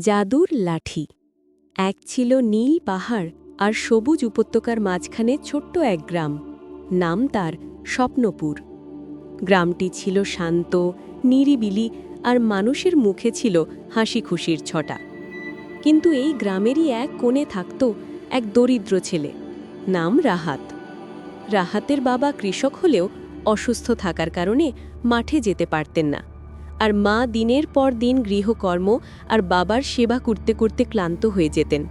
জাদুর লাঠি। এক ছিল নীল পাহাড় আর সবুজ উপত্যকার মাঝখানে ছোট্ট এক গ্রাম। নাম তার স্বপ্নপুর। গ্রামটি ছিল শান্ত, নিরিবিলি আর মানুষের মুখে ছিল হাসি খুশির ছটা। কিন্তু এই গ্রামেরই এক কোণে থাকত এক দরিদ্র ছেলে। নাম রাহাত। রাহাতের বাবা কৃষক হলেও অসুস্থ থাকার কারণে মাঠে যেতে পারতেন না। আর মা দিনের পর দিন গৃহকর্ম আর বাবার সেবা করতে করতে ক্লান্ত হয়ে যেতেন।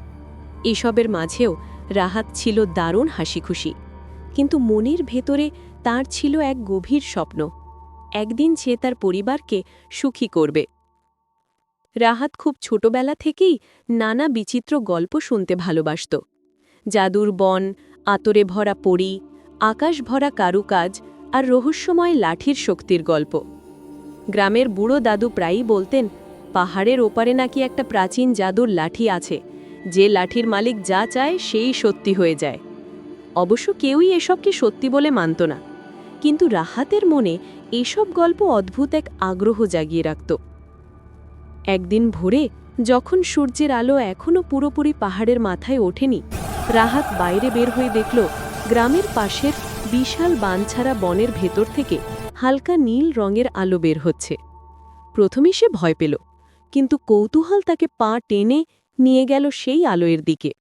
এসবের মাঝেও রাহাত ছিল দারুণ হাসিখুশি। কিন্তু মনের ভেতরে তার ছিল এক গভীর স্বপ্ন। একদিন সে তার পরিবারকে সুখী করবে। রাহাত খুব ছোটবেলা থেকেই নানা বিচিত্র গল্প শুনতে ভালোবাসত। জাদুর বন, আতরে ভরা পড়ি আকাশ ভরা কারুকাজ আর রহস্যময় লাঠির শক্তির গল্প। গ্রামের বুড়ো দাদু প্রায়ই বলতেন, পাহাড়ের ওপারে নাকি একটা প্রাচীন জাদুর লাঠি আছে। যে লাঠির মালিক যা চায়, সেই সত্যি হয়ে যায়। অবশ্য কেউই এসবকে সত্যি বলে মানত না। কিন্তু রাহাতের মনে এসব গল্প অদ্ভুত এক আগ্রহ জাগিয়ে রাখত। একদিন ভোরে, যখন সূর্যের আলো এখনও পুরোপুরি পাহাড়ের মাথায় ওঠেনি, রাহাত বাইরে বের হয়ে দেখল, গ্রামের পাশের বিশাল বানছাড়া বনের ভেতর থেকে হালকা নীল রঙের আলো বের হচ্ছে। প্রথমে সে ভয় পেল, কিন্তু কৌতূহল তাকে পা টেনে নিয়ে গেল সেই আলোয়ের দিকে।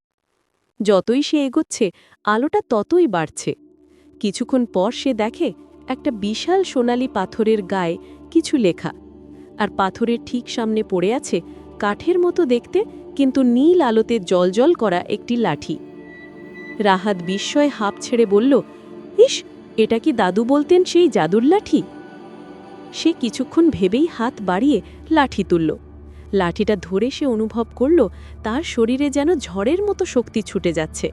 যতই সে এগোচ্ছে, আলোটা ততই বাড়ছে। কিছুক্ষণ পর সে দেখে একটা বিশাল সোনালি পাথরের গায়ে কিছু লেখা। আর পাথরের ঠিক সামনে পড়ে আছে কাঠের মতো দেখতে, কিন্তু নীল আলোতে জলজল করা একটি লাঠি। রাহাত বিস্ময়ে হাঁপ ছেড়ে বলল, ইস এটা কি দাদু বলতেন সেই জাদুর লাঠি? সে কিছুক্ষণ ভেবেই হাত বাড়িয়ে লাঠি তুলল। লাঠিটা ধরে সে অনুভব করল, তার শরীরে যেন ঝড়ের মতো শক্তি ছুটে যাচ্ছে।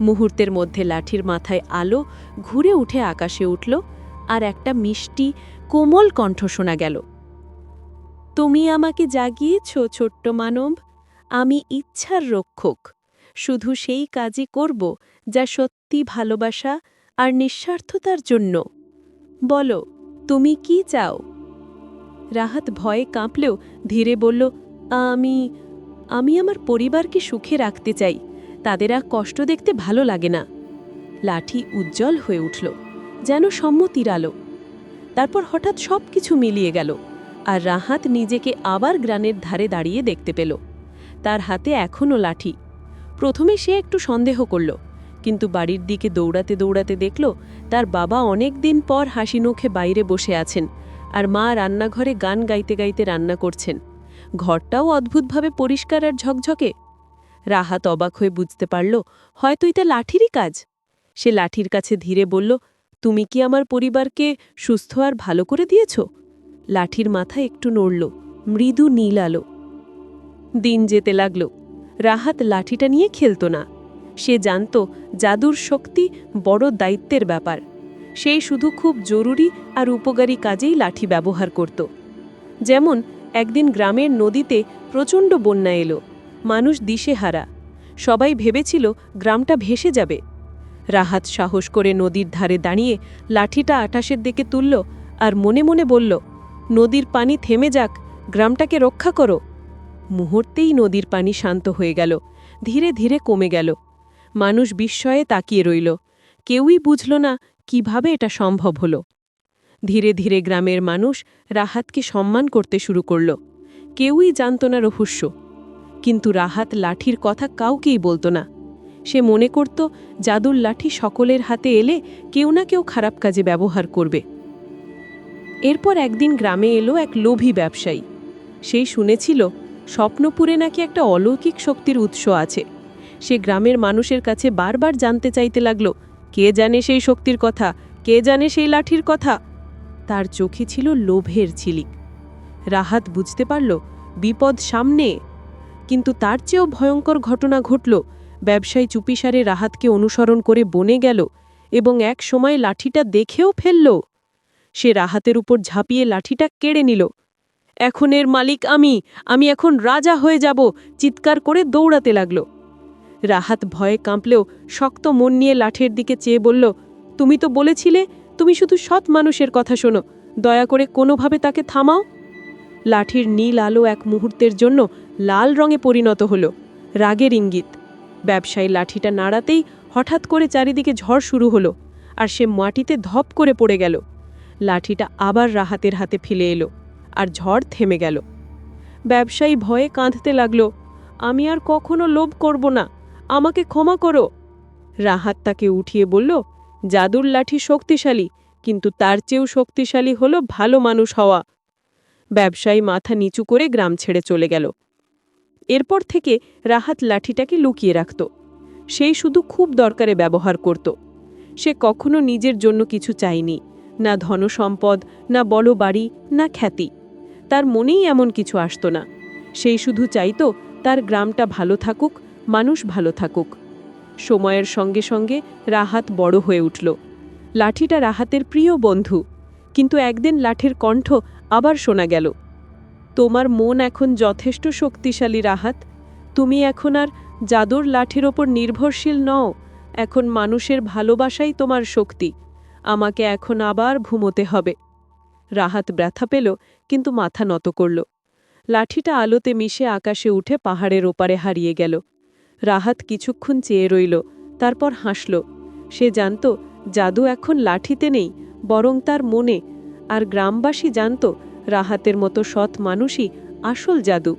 মুহূর্তের মধ্যে লাঠির মাথায় আলো ঘুরে উঠে আকাশে উঠল, আর একটা মিষ্টি, কোমল কণ্ঠ শোনা গেল। তুমি আমাকে জাগিয়েছ, ছোট্ট মানব। আমি ইচ্ছার রক্ষক। শুধু সেই কাজই করব, যা সত্যি ভালোবাসা আর নিঃস্বার্থতার জন্য। বলো, তুমি কি চাও? রাহাত ভয়ে কাঁপলেও ধীরে বলল, আমি আমি আমার পরিবারকে সুখে রাখতে চাই। তাদের আর কষ্ট দেখতে ভালো লাগে না। লাঠি উজ্জ্বল হয়ে উঠল, যেন সম্মতির আলো। তারপর হঠাৎ সব কিছু মিলিয়ে গেল, আর রাহাত নিজেকে আবার গ্রানের ধারে দাঁড়িয়ে দেখতে পেল। তার হাতে এখনও লাঠি। প্রথমে সে একটু সন্দেহ করল কিন্তু বাড়ির দিকে দৌড়াতে দৌড়াতে দেখল, তার বাবা অনেক দিন পর হাসি মুখে বাইরে বসে আছেন আর মা রান্নাঘরে গান গাইতে গাইতে রান্না করছেন। ঘরটাও অদ্ভুতভাবে পরিষ্কার আর ঝকঝকে। রাহাত অবাক হয়ে বুঝতে পারল, হয়তো এটা লাঠিরই কাজ? সে লাঠির কাছে ধীরে বলল, তুমি কি আমার পরিবারকে সুস্থ আর ভালো করে দিয়েছ? লাঠির মাথা একটু নড়ল, মৃদু নীল আলো। দিন যেতে লাগল। রাহাত লাঠিটা নিয়ে খেলত না। সে জানত জাদুর শক্তি বড় দায়িত্বের ব্যাপার। সেই শুধু খুব জরুরি আর উপকারী কাজেই লাঠি ব্যবহার করত। যেমন, একদিন গ্রামের নদীতে প্রচণ্ড বন্যা এলো। মানুষ দিশেহারা। সবাই ভেবেছিল গ্রামটা ভেসে যাবে। রাহাত সাহস করে নদীর ধারে দাঁড়িয়ে লাঠিটা আটাশের দিকে তুলল আর মনে মনে বলল, নদীর পানি থেমে যাক, গ্রামটাকে রক্ষা করো। মুহূর্তেই নদীর পানি শান্ত হয়ে গেল। ধীরে ধীরে কমে গেল। মানুষ বিস্ময়ে তাকিয়ে রইল। কেউই বুঝল না কীভাবে এটা সম্ভব হল। ধীরে ধীরে গ্রামের মানুষ রাহাতকে সম্মান করতে শুরু করল। কেউই জানত না রহস্য। কিন্তু রাহাত লাঠির কথা কাউকেই বলতো না। সে মনে করত জাদুর লাঠি সকলের হাতে এলে কেউ না কেউ খারাপ কাজে ব্যবহার করবে। এরপর একদিন গ্রামে এলো এক লোভী ব্যবসায়ী। সেই শুনেছিল স্বপ্নপুরে নাকি একটা অলৌকিক শক্তির উৎস আছে। সে গ্রামের মানুষের কাছে বারবার জানতে চাইতে লাগল, কে জানে সেই শক্তির কথা, কে জানে সেই লাঠির কথা। তার চোখে ছিল লোভের ছিলিক রাহাত বুঝতে পারল, বিপদ সামনে। কিন্তু তার চেয়েও ভয়ঙ্কর ঘটনা ঘটল, ব্যবসায়ী চুপিসারে রাহাতকে অনুসরণ করে বনে গেল এবং এক সময় লাঠিটা দেখেও ফেলল। সে রাহাতের উপর ঝাঁপিয়ে লাঠিটা কেড়ে নিল। এখন এর মালিক আমি আমি এখন রাজা হয়ে যাব, চিৎকার করে দৌড়াতে লাগল। রাহাত ভয়ে কাঁপলেও শক্ত মন নিয়ে লাঠের দিকে চেয়ে বলল, তুমি তো বলেছিলে, তুমি শুধু সৎ মানুষের কথা শোনো, দয়া করে কোনোভাবে তাকে থামাও? লাঠির নীল আলো এক মুহূর্তের জন্য লাল রঙে পরিণত হলো, রাগের ইঙ্গিত। ব্যবসায়ী লাঠিটা নাড়াতেই হঠাৎ করে চারিদিকে ঝড় শুরু হলো আর সে মাটিতে ধপ করে পড়ে গেল। লাঠিটা আবার রাহাতের হাতে ফিলে এলো আর ঝড় থেমে গেল। ব্যবসায়ী ভয়ে কাঁদতে লাগল, আমি আর কখনো লোভ করব না আমাকে ক্ষমা করো। রাহাত তাকে উঠিয়ে বলল, জাদুর লাঠি শক্তিশালী, কিন্তু তার চেয়েও শক্তিশালী হলো ভালো মানুষ হওয়া। ব্যবসায়ী মাথা নিচু করে গ্রাম ছেড়ে চলে গেল। এরপর থেকে রাহাত লাঠিটাকে লুকিয়ে রাখত। সেই শুধু খুব দরকারে ব্যবহার করত। সে কখনো নিজের জন্য কিছু চায়নি, না ধনসম্পদ, না বড় বাড়ি, না খ্যাতি। তার মনেই এমন কিছু আসতো না। সেই শুধু চাইতো তার গ্রামটা ভালো থাকুক মানুষ ভালো থাকুক। সময়ের সঙ্গে সঙ্গে রাহাত বড় হয়ে উঠল। লাঠিটা রাহাতের প্রিয় বন্ধু, কিন্তু একদিন লাঠির কণ্ঠ আবার শোনা গেল। তোমার মন এখন যথেষ্ট শক্তিশালী রাহাত, তুমি এখন আর জাদুর লাঠির ওপর নির্ভরশীল নও, এখন মানুষের ভালোবাসাই তোমার শক্তি, আমাকে এখন আবার ঘুমোতে হবে। রাহাত ব্যথা পেল, কিন্তু মাথা নত করল। লাঠিটা আলোতে মিশে আকাশে উঠে পাহাড়ের ওপারে হারিয়ে গেল। রাহাত কিছুক্ষণ চেয়ে রইল, তারপর হাসল। সে জানত, জাদু এখন লাঠিতে নেই, বরং তার মনে, আর গ্রামবাসী জানত, রাহাতের মতো সৎ মানুষই আসল জাদু।